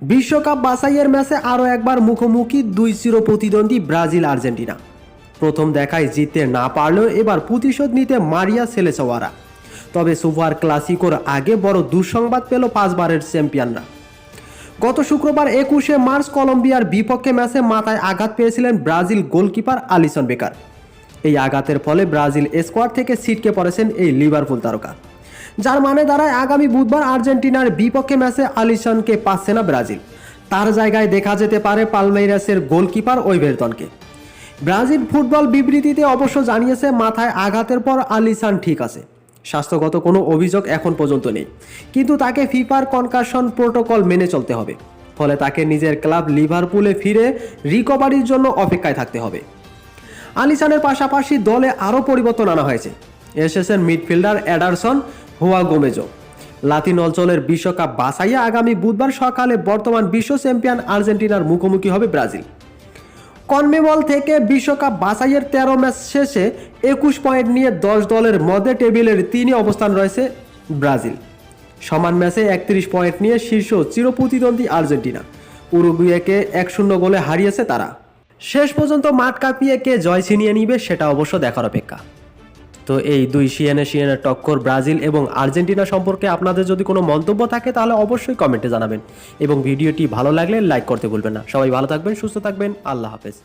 বিশ্বকাপ বাছাইয়ের ম্যাচে আরও একবার মুখোমুখি দুই চির প্রতিদ্বন্দ্বী ব্রাজিল আর্জেন্টিনা। প্রথম দেখায় জিততে না পারলেও এবার প্রতিশোধ নিতে মারিয়া সেলেসওয়ারা। তবে সুপার ক্লাসিকোর আগে বড় দুঃসংবাদ পেল পাঁচবারের চ্যাম্পিয়নরা। গত শুক্রবার একুশে মার্চ কলম্বিয়ার বিপক্ষে ম্যাচে মাথায় আঘাত পেয়েছিলেন ব্রাজিল গোলকিপার আলিসন বেকার। এই আঘাতের ফলে ব্রাজিল স্কোয়াড থেকে ছিটকে পড়েছেন এই লিভারপুল তারকা। যার মানে দাঁড়ায় আগামী বুধবার আর্জেন্টিনার বিপক্ষে ম্যাচে আলিসনকে পাচ্ছে না ব্রাজিল। তার জায়গায় দেখা যেতে পারে পালমেইরাসের গোলকিপার ওইভেরতনকে ব্রাজিল ফুটবল বিবৃতিতে অবশ্য জানিয়েছে, মাথায় আঘাতের পর আলিসান ঠিক আছে। স্বাস্থ্যগত কোনো অভিযোগ এখন পর্যন্ত নেই। কিন্তু তাকে ফিফার কনকাশন প্রোটোকল মেনে চলতে হবে। ফলে তাকে নিজের ক্লাব লিভারপুলে ফিরে রিকভারির জন্য অপেক্ষায় থাকতে হবে। আলিসানের পাশাপাশি দলে আরও পরিবর্তন আনা হয়েছে। এসেছেন মিডফিল্ডার অ্যাডারসন হুয়া গোমেজো। লাতিন অঞ্চলের বিশ্বকাপ বাছাইয়ে আগামী বুধবার সকালে বর্তমান বিশ্ব চ্যাম্পিয়ন আর্জেন্টিনার মুখোমুখি হবে ব্রাজিল। কনমেবল থেকে বিশ্বকাপ বাছাইয়ের তেরো ম্যাচ শেষে একুশ পয়েন্ট নিয়ে দশ দলের মধ্যে টেবিলের তিনই অবস্থান রয়েছে ব্রাজিল। সমান ম্যাচে একত্রিশ পয়েন্ট নিয়ে শীর্ষ চিরপ্রতিদ্বন্দ্বী আর্জেন্টিনা। উরুগুয়েকে এক শূন্য গোলে হারিয়েছে তারা। শেষ পর্যন্ত মাঠ কাঁপিয়ে কে জয় ছিনিয়ে নিবে সেটা অবশ্য দেখার অপেক্ষা। তো এই দুই সিএনএ সিএনএ টক্কর ব্রাজিল এবং আর্জেন্টিনা সম্পর্কে আপনাদের যদি কোনো মন্তব্য থাকে, তাহলে অবশ্যই কমেন্টে জানাবেন। এবং ভিডিওটি ভালো লাগলে লাইক করতে ভুলবেন না। সবাই ভালো থাকবেন, সুস্থ থাকবেন। আল্লাহ হাফেজ।